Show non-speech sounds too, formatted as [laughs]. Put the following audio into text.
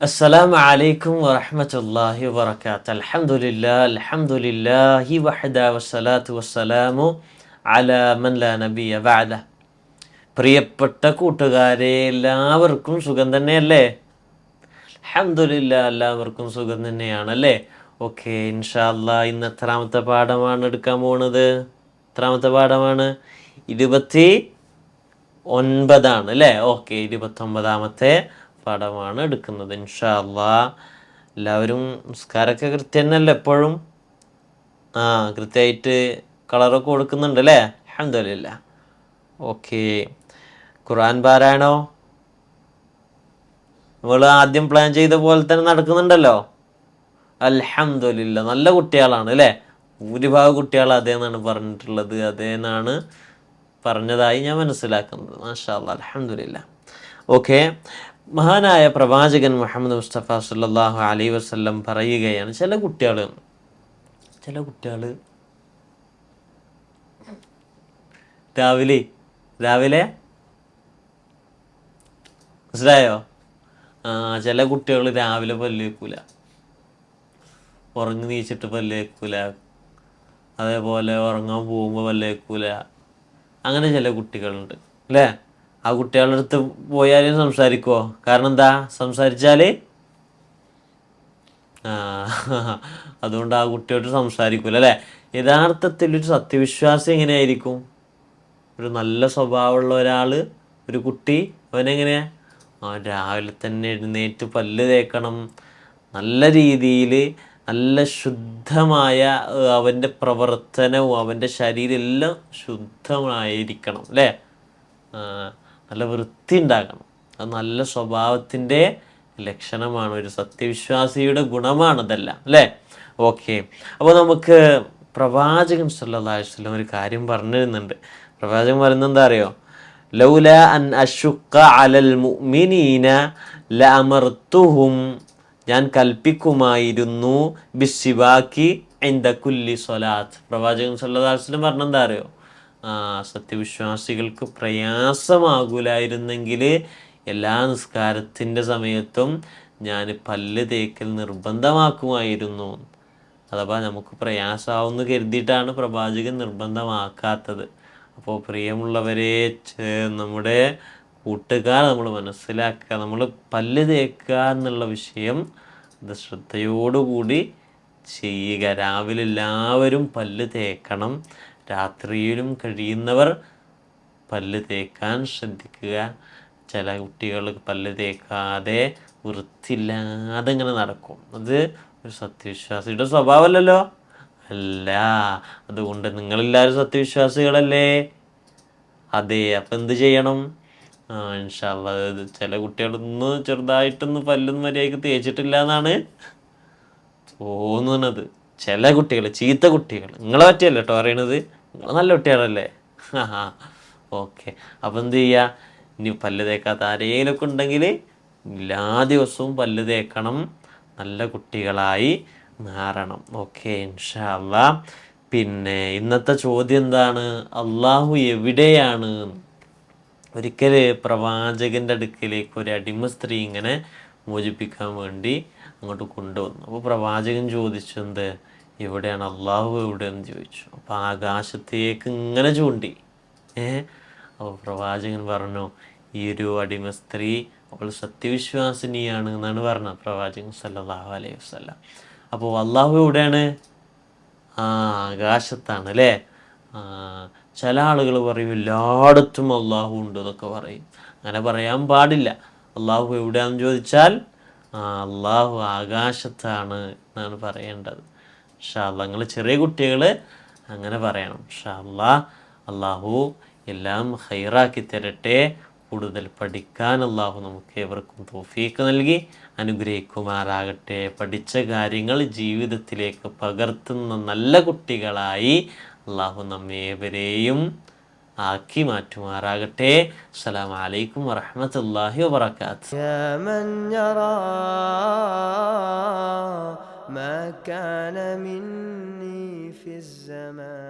السلام عليكم ورحمة الله وبركاته الحمد لله الحمد لله وحده والصلاة والسلام على من لا نبي بعده പ്രിയപ്പെട്ട കൂട്ടുകാരെ എല്ലാവർക്കും സുഖം തന്നെയല്ലേ അഹമ്മദില്ല എല്ലാവർക്കും സുഖം തന്നെയാണല്ലേ ഓക്കെ ഇൻഷാല്ല ഇന്ന് എത്രാമത്തെ പാഠമാണ് എടുക്കാൻ പോകുന്നത് എത്രാമത്തെ പാഠമാണ് ഇരുപത്തി ഒൻപതാണ് അല്ലേ ഓക്കെ ഇരുപത്തൊമ്പതാമത്തെ പാഠമാണ് എടുക്കുന്നത്. ഇൻഷാ അള്ളാ എല്ലാവരും നിസ്കാരമൊക്കെ കൃത്യം എപ്പോഴും? ആ കൃത്യമായിട്ട് കളറൊക്കെ കൊടുക്കുന്നുണ്ട് അല്ലേ? അഹമ്മദില്ല ഓക്കെ. ഖുർആൻ പാരായണോ? നമ്മൾ ആദ്യം പ്ലാൻ ചെയ്ത പോലെ തന്നെ നടക്കുന്നുണ്ടല്ലോ? അൽഹംദുലില്ല നല്ല കുട്ടികളാണ് അല്ലേ? ഭൂരിഭാഗം കുട്ടികൾ അതേന്നാണ് പറഞ്ഞിട്ടുള്ളത്. അതേന്നാണ് പറഞ്ഞതായി ഞാൻ മനസ്സിലാക്കുന്നത്. മാഷാ അല്ലാ അലഹമില്ല ഓക്കെ. മഹാനായ പ്രവാചകൻ മുഹമ്മദ് മുസ്തഫ സല്ലല്ലാഹു അലൈഹി വസ്ല്ലം പറയുകയാണ് ചില കുട്ടികൾ ചില കുട്ടികൾ രാവിലെ രാവിലെ മനസ്സിലായോ? ആ ചില കുട്ടികൾ രാവിലെ പല്ല് വെക്കൂല. ഉറങ്ങി നീച്ചിട്ട് പല്ല് വെക്കൂല. അതേപോലെ ഉറങ്ങാൻ പോകുമ്പോൾ പല്ല് വെക്കൂല. അങ്ങനെ ചില കുട്ടികളുണ്ട് അല്ലേ? ആ കുട്ടികളുടെ അടുത്ത് പോയാലും സംസാരിക്കുമോ കാരണം എന്താ? സംസാരിച്ചാൽ ആ അതുകൊണ്ട് ആ കുട്ടിയോട്ട് സംസാരിക്കൂല അല്ലേ? യഥാർത്ഥത്തിൽ ഒരു സത്യവിശ്വാസി എങ്ങനെയായിരിക്കും? ഒരു നല്ല സ്വഭാവമുള്ള ഒരാൾ ഒരു കുട്ടി അവനെങ്ങനെ ആ രാവിലെ തന്നെ എഴുന്നേറ്റ് പല്ല് തേക്കണം. നല്ല രീതിയിൽ നല്ല ശുദ്ധമായ അവന്റെ പ്രവർത്തനവും അവന്റെ ശരീരം എല്ലാം ശുദ്ധമായിരിക്കണം അല്ലേ? നല്ല വൃത്തി ഉണ്ടാക്കണം അത് നല്ല സ്വഭാവത്തിന്റെ ലക്ഷണമാണ് ഒരു സത്യവിശ്വാസിയുടെ ഗുണമാണതെല്ലാം അല്ലേ? ഓക്കെ. അപ്പോൾ നമുക്ക് പ്രവാചകൻ വസല്ലം ഒരു കാര്യം പറഞ്ഞിരുന്നുണ്ട് പ്രവാചകൻ പറയുന്നത് എന്താ അറിയോ? ലൗല അൻ അഷുക്ക അലൽ മുഅ്മിനീന ലഅമർത്തുഹും ഞാൻ കൽപ്പിക്കുമായിരുന്നു ബിസിബാക്കി എന്ത കുല്ലി സ്വലാത്ത്. പ്രവാചകൻ വസല്ലം പറഞ്ഞെന്താ അറിയോ? സത്യവിശ്വാസികൾക്ക് പ്രയാസമാകൂലായിരുന്നെങ്കിൽ എല്ലാ നിസ്കാരത്തിന്റെ സമയത്തും ഞാൻ പല്ല് തേക്കൽ നിർബന്ധമാക്കുമായിരുന്നു. അഥവാ നമുക്ക് പ്രയാസമാവുമെന്ന് കരുതിയിട്ടാണ് പ്രവാചകൻ നിർബന്ധമാക്കാത്തത്. അപ്പോൾ പ്രിയമുള്ളവരെ നമ്മുടെ കൂട്ടുകാർ നമ്മൾ മനസ്സിലാക്കുക നമ്മൾ പല്ല് തേക്കുക എന്നുള്ള വിഷയം അത് ശ്രദ്ധയോടുകൂടി ചെയ്യുക. രാവിലെ എല്ലാവരും പല്ല് തേക്കണം. രാത്രിയിലും കഴിയുന്നവർ പല്ല് തേക്കാൻ ശ്രദ്ധിക്കുക. ചില കുട്ടികൾ പല്ല് തേക്കാതെ വൃത്തിയില്ലാതെ ഇങ്ങനെ നടക്കും. അത് ഒരു സത്യവിശ്വാസിയുടെ സ്വഭാവമല്ലല്ലോ. അല്ല അതുകൊണ്ട് നിങ്ങളെല്ലാവരും സത്യവിശ്വാസികളല്ലേ? അതെ അപ്പം എന്ത് ചെയ്യണം? ഇൻഷാല്ല ചില കുട്ടികളൊന്ന് ചെറുതായിട്ടൊന്ന് പല്ലൊന്നും മര്യാദയ്ക്ക് തേച്ചിട്ടില്ല എന്നാണ് തോന്നുന്നത്. ചില കുട്ടികൾ ചീത്ത കുട്ടികൾ. നിങ്ങളെ പറ്റിയല്ല കേട്ടോ പറയണത്? നല്ല കുട്ടിയാണല്ലേ [laughs] ഓക്കെ. അപ്പം എന്ത് ചെയ്യുക ഇനി പല്ല് തേക്കാത്ത ആരെങ്കിലുമൊക്കെ ഉണ്ടെങ്കിൽ എല്ലാ ദിവസവും പല്ല് തേക്കണം. നല്ല കുട്ടികളായി മാറണം. ഓക്കെ ഇൻഷാല്ല പിന്നെ ഇന്നത്തെ ചോദ്യം എന്താണ്? അള്ളാഹു എവിടെയാണ് ഒരിക്കൽ പ്രവാചകന്റെ അടുക്കിലേക്ക് ഒരു അടിമ സ്ത്രീ ഇങ്ങനെ മോചിപ്പിക്കാൻ വേണ്ടി അങ്ങോട്ട് കൊണ്ടുവന്നു അപ്പോൾ പ്രവാചകൻ ചോദിച്ചു എന്ത്? എവിടെയാണ് അള്ളാഹു എവിടെയെന്ന് ചോദിച്ചു. അപ്പോൾ ആകാശത്തേക്ക് ഇങ്ങനെ ചൂണ്ടി. ഏ? അപ്പോൾ പ്രവാചകൻ പറഞ്ഞു ഈ ഒരു അടിമ സ്ത്രീ അവൾ സത്യവിശ്വാസിനിയാണ് എന്നാണ് പറഞ്ഞത് പ്രവാചകൻ സല്ലാഹു അലൈഹി വസ്ലാം അപ്പോൾ അള്ളാഹു എവിടെയാണ്? ആ ആകാശത്താണ് അല്ലേ? ചില ആളുകൾ പറയും എല്ലായിടത്തും അള്ളാഹു ഉണ്ട് എന്നൊക്കെ പറയും. അങ്ങനെ പറയാൻ പാടില്ല. അള്ളാഹു എവിടെയാണെന്ന് ചോദിച്ചാൽ അള്ളാഹു ആകാശത്താണ് എന്നാണ് പറയേണ്ടത്. ഷാല്ല നിങ്ങൾ ചെറിയ കുട്ടികൾ അങ്ങനെ പറയണം. ഷാല്ല അള്ളാഹു എല്ലാം ഹൈറാക്കി തരട്ടെ. കൂടുതൽ പഠിക്കാൻ അള്ളാഹു നമുക്ക് ഏവർക്കും തോഫീക്ക് നൽകി. അനുഗ്രഹിക്കുമാറാകട്ടെ. പഠിച്ച കാര്യങ്ങൾ ജീവിതത്തിലേക്ക് പകർത്തുന്ന നല്ല കുട്ടികളായി അള്ളാഹു നമ്മേവരെയും ആക്കി മാറ്റുമാറാകട്ടെ. അസ്സലാമു അലൈക്കും വറഹ്മത്തുള്ളാഹി كان مني في الزمان.